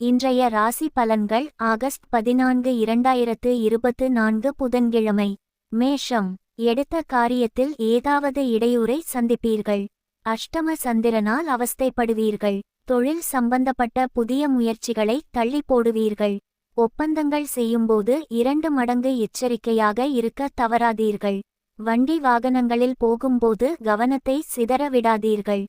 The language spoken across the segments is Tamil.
இன்றைய ராசி பலன்கள் ஆகஸ்ட் பதினான்கு இரண்டாயிரத்து இருபத்து நான்கு புதன்கிழமை. மேஷம். எடுத்த காரியத்தில் ஏதாவது இடையூறை சந்திப்பீர்கள். அஷ்டம சந்திரனால் அவஸ்தைப்படுவீர்கள். தொழில் சம்பந்தப்பட்ட புதிய முயற்சிகளை தள்ளி போடுவீர்கள். ஒப்பந்தங்கள் செய்யும்போது இரண்டு மடங்கு எச்சரிக்கையாக இருக்க தவறாதீர்கள். வண்டி வாகனங்களில் போகும்போது கவனத்தை சிதற விடாதீர்கள்.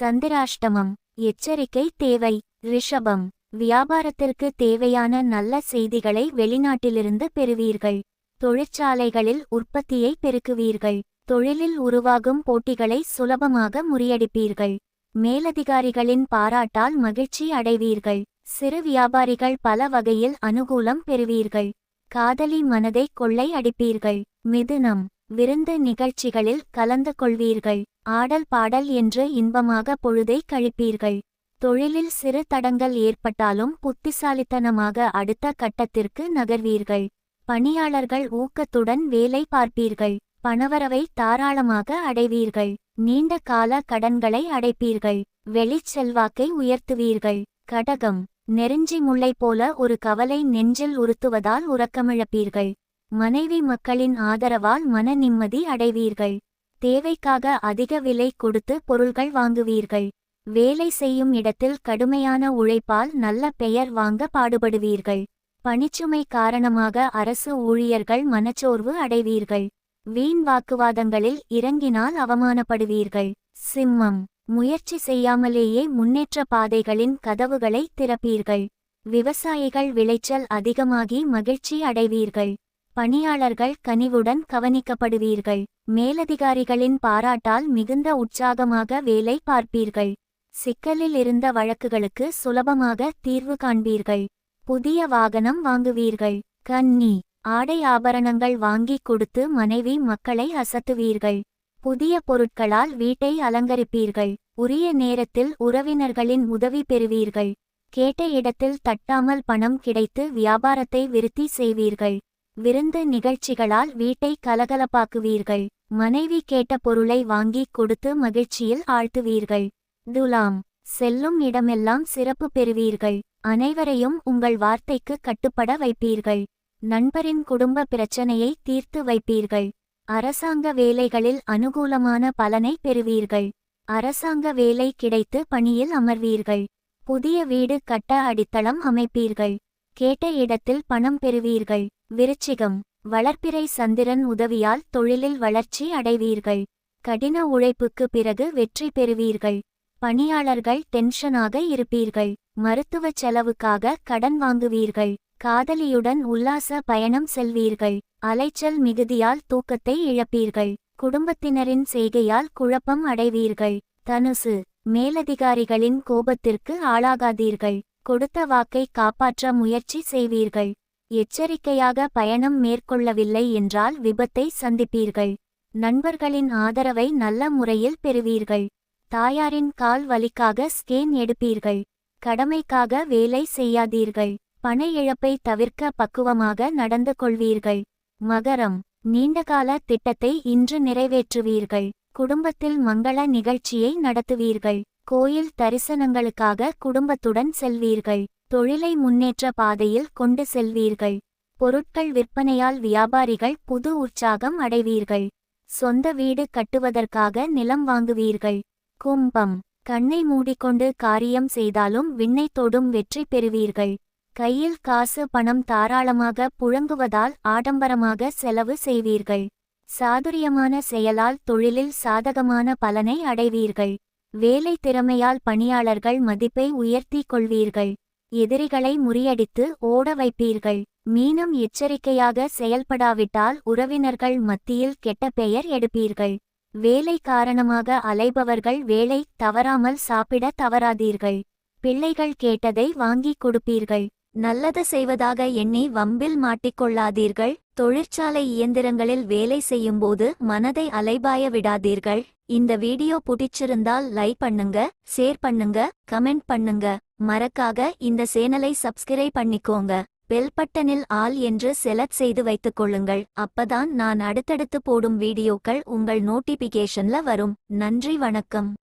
சந்திராஷ்டமம். எச்சரிக்கை தேவை. ரிஷபம். வியாபாரத்திற்கு தேவையான நல்ல செய்திகளை வெளிநாட்டிலிருந்து பெறுவீர்கள். தொழிற்சாலைகளில் உற்பத்தியை பெருக்குவீர்கள். தொழிலில் உருவாகும் போட்டிகளை சுலபமாக முறியடிப்பீர்கள். மேலதிகாரிகளின் பாராட்டால் மகிழ்ச்சி அடைவீர்கள். சிறு வியாபாரிகள் பல வகையில் அனுகூலம் பெறுவீர்கள். காதலி மனதை கொள்ளை அடிப்பீர்கள். மிதுனம் விருந்து நிகழ்ச்சிகளில் கலந்து கொள்வீர்கள். ஆடல் பாடல் என்று இன்பமாக பொழுதை கழிப்பீர்கள். தொழிலில் சிறு தடங்கள் ஏற்பட்டாலும் புத்திசாலித்தனமாக அடுத்த கட்டத்திற்கு நகர்வீர்கள். பணியாளர்கள் ஊக்கத்துடன் வேலை பார்ப்பீர்கள். பணவரவை தாராளமாக அடைவீர்கள். நீண்ட கால கடன்களை அடைப்பீர்கள். வெளிச் செல்வாக்கை உயர்த்துவீர்கள். கடகம் நெருஞ்சி முல்லை போல ஒரு கவலை நெஞ்சில் உறுத்துவதால் உறக்கமிழப்பீர்கள். மனைவி மக்களின் ஆதரவால் மன நிம்மதி அடைவீர்கள். தேவைக்காக அதிக விலை கொடுத்து பொருள்கள் வாங்குவீர்கள். வேலை செய்யும் இடத்தில் கடுமையான உழைப்பால் நல்ல பெயர் வாங்க பாடுபடுவீர்கள். பணிச்சுமை காரணமாக அரசு ஊழியர்கள் மனச்சோர்வு அடைவீர்கள். வீண் வாக்குவாதங்களில் இறங்கினால் அவமானப்படுவீர்கள். சிம்மம். முயற்சி செய்யாமலேயே முன்னேற்ற பாதைகளின் கதவுகளை திறப்பீர்கள். விவசாயிகள் விளைச்சல் அதிகமாகி மகிழ்ச்சி அடைவீர்கள். பணியாளர்கள் கனிவுடன் கவனிக்கப்படுவீர்கள். மேலதிகாரிகளின் பாராட்டால் மிகுந்த உற்சாகமாக வேலை பார்ப்பீர்கள். சிக்கலில் இருந்த வழக்குகளுக்கு சுலபமாக தீர்வு காண்பீர்கள். புதிய வாகனம் வாங்குவீர்கள். கன்னி ஆடை ஆபரணங்கள் வாங்கிக் கொடுத்து மனைவி மக்களை அசத்துவீர்கள். புதிய பொருட்களால் வீட்டை அலங்கரிப்பீர்கள். உரிய நேரத்தில் உறவினர்களின் உதவி பெறுவீர்கள். கேட்ட இடத்தில் தட்டாமல் பணம் கிடைத்து வியாபாரத்தை விருத்தி செய்வீர்கள். விருந்து நிகழ்ச்சிகளால் வீட்டை கலகலப்பாக்குவீர்கள். மனைவி கேட்ட பொருளை வாங்கிக் கொடுத்து மகிழ்ச்சியில் ஆழ்த்துவீர்கள். துலாம் செல்லும் இடமெல்லாம் சிறப்பு பெறுவீர்கள். அனைவரையும் உங்கள் வார்த்தைக்கு கட்டுப்பட வைப்பீர்கள். நண்பரின் குடும்ப பிரச்சனையை தீர்த்து வைப்பீர்கள். அரசாங்க வேலைகளில் அனுகூலமான பலனை பெறுவீர்கள். அரசாங்க வேலை கிடைத்து பணியில் அமர்வீர்கள். புதிய வீடு கட்ட அடித்தளம் அமைப்பீர்கள். கேட்ட இடத்தில் பணம் பெறுவீர்கள். விருச்சிகம் வளர்ப்பிறை சந்திரன் உதவியால் தொழிலில் வளர்ச்சி அடைவீர்கள். கடின உழைப்புக்கு பிறகு வெற்றி பெறுவீர்கள். பணியாளர்கள் டென்ஷனாக இருப்பீர்கள். மருத்துவச் செலவுக்காக கடன் வாங்குவீர்கள். காதலியுடன் உல்லாச பயணம் செல்வீர்கள். அலைச்சல் மிகுதியால் தூக்கத்தை இழப்பீர்கள். குடும்பத்தினரின் செய்கையால் குழப்பம் அடைவீர்கள். தனுசு மேலதிகாரிகளின் கோபத்திற்கு ஆளாகாதீர்கள். கொடுத்த வாக்கை காப்பாற்ற முயற்சி செய்வீர்கள். எச்சரிக்கையாக பயணம் மேற்கொள்ளவில்லை என்றால் விபத்தை சந்திப்பீர்கள். நண்பர்களின் ஆதரவை நல்ல முறையில் பெறுவீர்கள். தாயாரின் கால் வலிக்காக ஸ்கேன் எடுப்பீர்கள். கடமைக்காக வேலை செய்யாதீர்கள். பண இழப்பை தவிர்க்க பக்குவமாக நடந்து கொள்வீர்கள். மகரம். நீண்டகால திட்டத்தை இன்று நிறைவேற்றுவீர்கள். குடும்பத்தில் மங்கள நிகழ்ச்சியை நடத்துவீர்கள். கோயில் தரிசனங்களுக்காக குடும்பத்துடன் செல்வீர்கள். தொழிலை முன்னேற்ற பாதையில் கொண்டு செல்வீர்கள். பொருட்கள் விற்பனையால் வியாபாரிகள் புது உற்சாகம் அடைவீர்கள். சொந்த வீடு கட்டுவதற்காக நிலம் வாங்குவீர்கள். கும்பம். கண்ணை மூடிக்கொண்டு காரியம் செய்தாலும் விண்ணை தொடும் வெற்றி பெறுவீர்கள். கையில் காசு பணம் தாராளமாக புழங்குவதால் ஆடம்பரமாக செலவு செய்வீர்கள். சாதுரியமான செயலால் தொழிலில் சாதகமான பலனை அடைவீர்கள். வேலை திறமையால் பணியாளர்கள் மதிப்பை உயர்த்தி கொள்வீர்கள். எதிரிகளை முறியடித்து ஓட வைப்பீர்கள். மீனம் எச்சரிக்கையாக செயல்படாவிட்டால் உறவினர்கள் மத்தியில் கெட்ட பெயர் எடுப்பீர்கள். வேலை காரணமாக அலைபவர்கள் வேலை தவறாமல் சாப்பிட தவறாதீர்கள். பிள்ளைகள் கேட்டதை வாங்கிக் கொடுப்பீர்கள். நல்லது செய்வதாக எண்ணி வம்பில் மாட்டிக்கொள்ளாதீர்கள். தொழிற்சாலை இயந்திரங்களில் வேலை செய்யும்போது மனதை அலைபாய விடாதீர்கள். இந்த வீடியோ பிடிச்சிருந்தால் லைக் பண்ணுங்க ஷேர் பண்ணுங்க கமெண்ட் பண்ணுங்க. மறக்காக இந்த சேனலை சப்ஸ்கிரைப் பண்ணிக்கோங்க. பெல்பட்டனில் ஆல் என்று செலக்ட் செய்து வைத்துக் கொள்ளுங்கள். அப்பதான் நான் அடுத்தடுத்து போடும் வீடியோக்கள் உங்கள் நோட்டிபிகேஷன்ல வரும். நன்றி வணக்கம்.